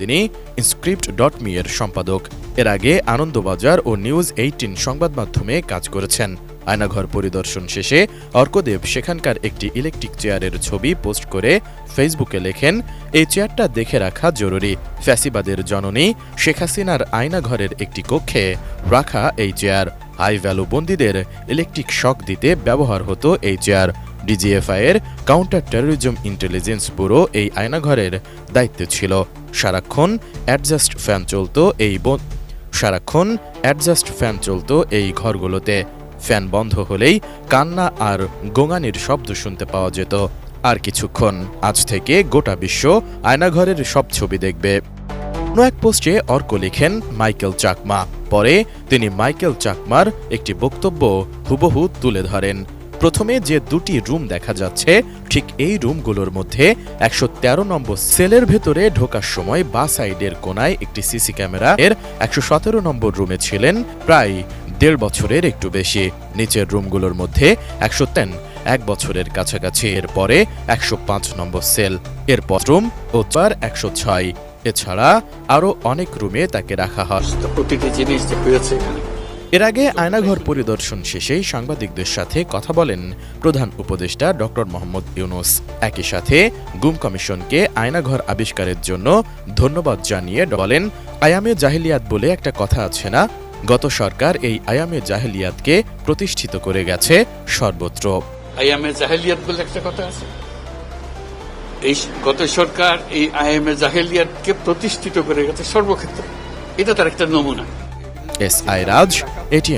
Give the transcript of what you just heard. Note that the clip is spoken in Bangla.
তিনি ইনস্ক্রিপ্ট ডট মি এর সম্পাদক। এর আগে আনন্দবাজার ও নিউজ এইটিন সংবাদ মাধ্যমে কাজ করেছেন। আয়নাঘর পরিদর্শন শেষে অর্কদেব সেখানকার একটি ইলেকট্রিক চেয়ারের ছবি পোস্ট করে ফেসবুকে লেখেন, এই চেয়ারটা দেখে রাখা জরুরি। ফ্যাসিবাদের জননী শেখ হাসিনার আয়নাঘরের একটি কক্ষে রাখা এই চেয়ার হাই ভ্যালু বন্দীদের ইলেকট্রিক শক দিতে ব্যবহার হতো এই চেয়ার ডিজিএফআই এর কাউন্টার টেরোরিজম ইন্টেলিজেন্স ব্যুরো এই আয়নাঘরের দায়িত্বে ছিল। সারাক্ষণ অ্যাডজাস্ট ফ্যান চলতো এই সারাক্ষণ অ্যাডজাস্ট ফ্যান চলতো এই ঘরগুলোতে। ফ্যান বন্ধ হলেই কান্না আর গোঙানির শব্দ শুনতে পাওয়া যেত। আর কিছুক্ষণ আজ থেকে গোটা বিশ্ব আয়নাঘরের সব ছবি দেখবে। অন্য এক পোস্টে অর্ক লিখেন মাইকেল চাকমা। পরে তিনি মাইকেল চাকমার একটি বক্তব্য হুবহু তুলে ধরেন। প্রথমে যে দুটি রুম দেখা যাচ্ছে, ঠিক এই রুমগুলোর মধ্যে একশো তেরো নম্বর সেলের ভেতরে ঢোকার সময় বা সাইডের কোনায় একটি সিসি ক্যামেরা এর একশো সতেরো নম্বর রুমে ছিলেন, প্রায় দেড় বছরের একটু বেশি। নিচের রুমগুলোর মধ্যে একশো তেন এক বছরের কাছাকাছি, এরপরে একশো পাঁচ নম্বর সেল, এরপর রুম ও চার একশো ছয়। এছাড়া আরও অনেক রুমে তাকে রাখা হয়। প্রতিটি জিনিস যে হয়েছে এখানে। এর আগে আয়নাঘর পরিদর্শন শেষে সাংবাদিকদের সাথে কথা বলেন প্রধান উপদেষ্টা ডক্টর মোহাম্মদ ইউনুস। একই সাথে গুম কমিশনকে আয়নাঘর আবিষ্কারের জন্য ধন্যবাদ জানিয়ে বলেন, আয়ামে জাহিলিয়াত বলে একটা কথা আছে না, গত সরকার এই আয়ামে জাহেলিয়াতকে প্রতিষ্ঠিত করে গেছে সর্বত্র। আইএমএ জাহেলিয়াত বলে একটা কথা আছে? এই গত সরকার এই আইএমএ জাহেলিয়াতকে প্রতিষ্ঠিত করে গেছে সর্বক্ষেত্রে। এটা তার একটা নমুনা। S. Airados, ETN.